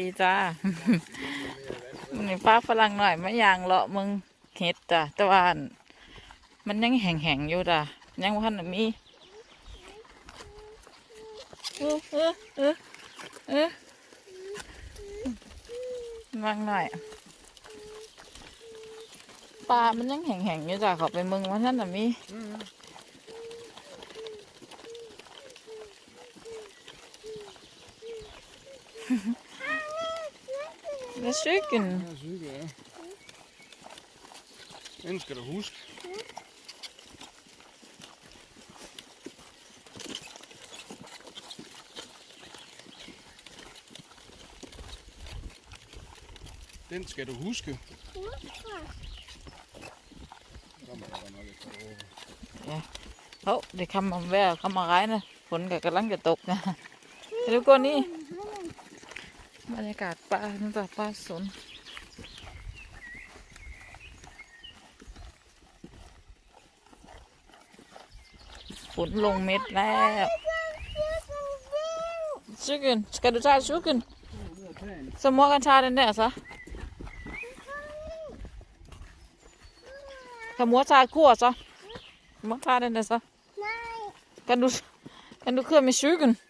ดีจ้านี่ป้าฝรั่งหน่อยมายางเลาะมึงเห็ดจ้ะต่ว่าอั่นมันยังแห้งๆอยู่จ้ะยังว่าทันมีเออเออเออเออวางหน่อยปลา มันยังแห้งๆอยู่จ้ะขาไปมึงว่าท่านน่ะมี Det Med cyklen? Med cykel, ja. Den skal du huske. Den skal du huske. Ja. Hov, det kan man være, kan regne på den kakalanga-dukken. Kan du gå ned? Mhm. บรรยากาศป่านั่นจ้ะป่าสนฝนลงเม็ดแล้วชูกินสกัดดูชาชูกินสมอกันชาเด่นเนี่ยซะขมัวชาคั่วซะมักชาเด่นเนี่ยซะ Kan du, kan du køre med cyklen? ฝนมา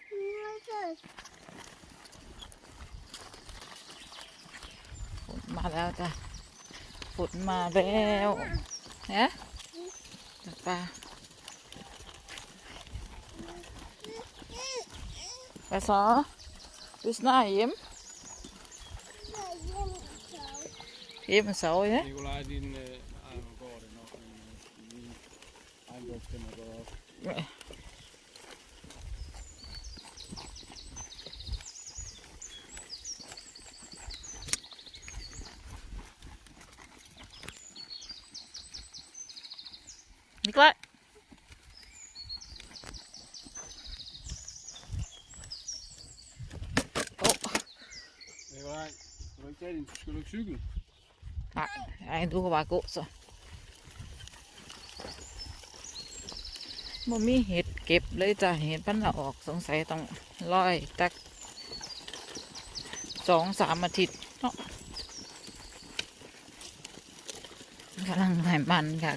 แล้วจ้ะฝนมาแล้วฮะจัดปลาไปซอดูสนาเยี่ยมเยี่ยมเสาเนี่ย Nikolaj, นี่ก็โอ้ Nikolai, wat jij in? Skulle ik zoeken? ไอ้ดูเขาว่ากุซะบ่มีเห็ดเก็บเลยจ้ะเห็ดพันละออกสงสัยต้องร้อยตักสองสามอาทิตย์เนะกำลังใหม่มันค่ะ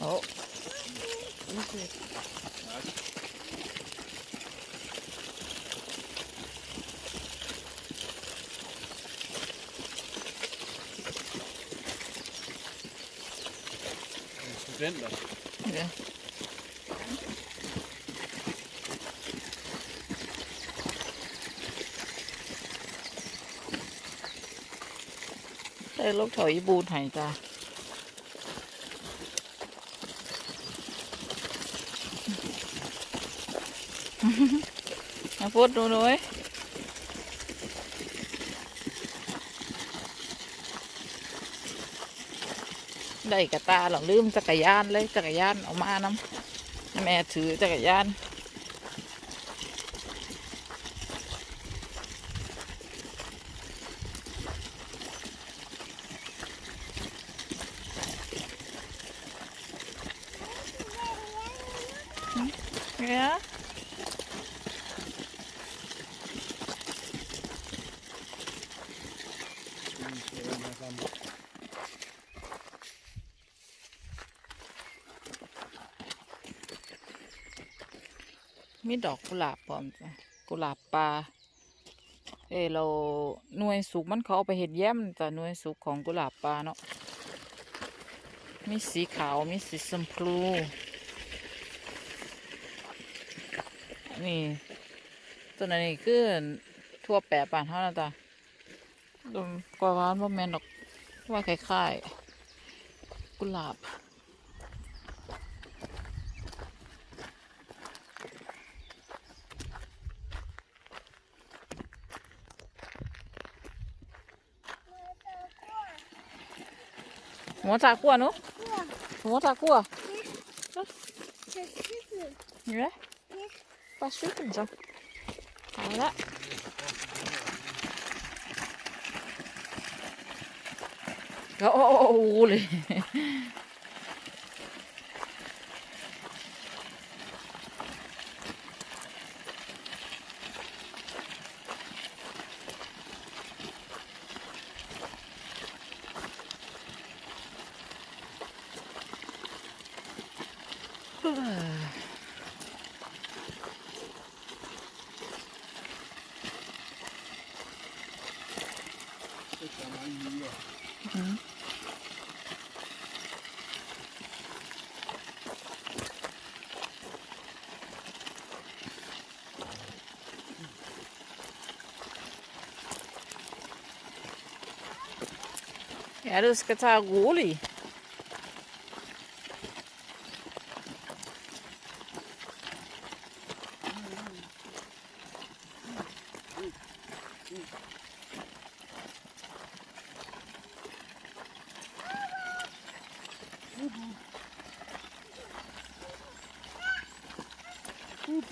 어. Studenter. Ja. Đây lúc thời bùn này ta. มาพูดดูหน่อยได้กระตาหรอลืมจักรยานเลยจักรยานเออกมานำแม่ถือจักรยานเนี่ย มีดอกกุหลาบพร้อมจ้ะกุหลาบปลาเอยเราหน่วยสุกมันเขาเอาไปเห็ดแย้มจ้ะหน่วยสุกของกุหลาบปลาเนาะมีสีขาวมีสีชมพูนี่ตัวนั้นนี่คือทั่วแปะป่านเท่านั้นจ้ะดูกว่าหวานบ่แม่นดอกว่าคล้ายๆกุหลาบ หัวตาขั้วเนาะหัวตาขั้วเยอะปลาชุบจ้ะเอาละโอ้โหเลย Mm. Ja, du skal tage roligt. Whoop, whoop. Whoop,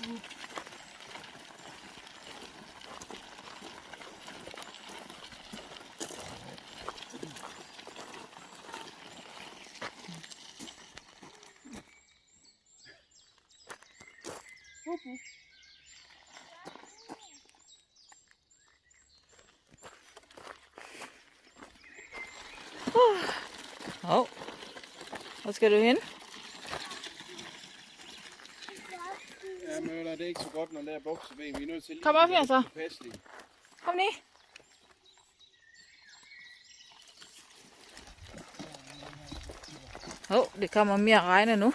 whoop. Oh. Hvor skal du hen? Ja, men det er ikke så godt, når der er bukseben. Vi er nødt til Kom op her, så. påpasselige. Kom ned. Hov, det kommer mere regne nu.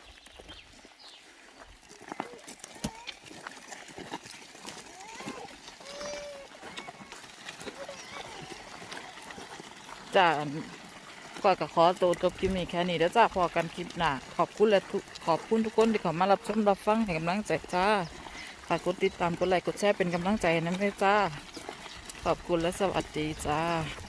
จ้า กอดกับขอตัวจบคลิปนี้แค่นี้แล้วจ้าพอกันคลิปหน้าขอบคุณและขอบคุณทุกคนที่เข้ามารับชมรับฟังให้กำลังใจจ้าฝากกดติดตามกดไลค์กดแชร์เป็นกำลังใจนั้นด้วยจ้าขอบคุณและสวัสดีจ้า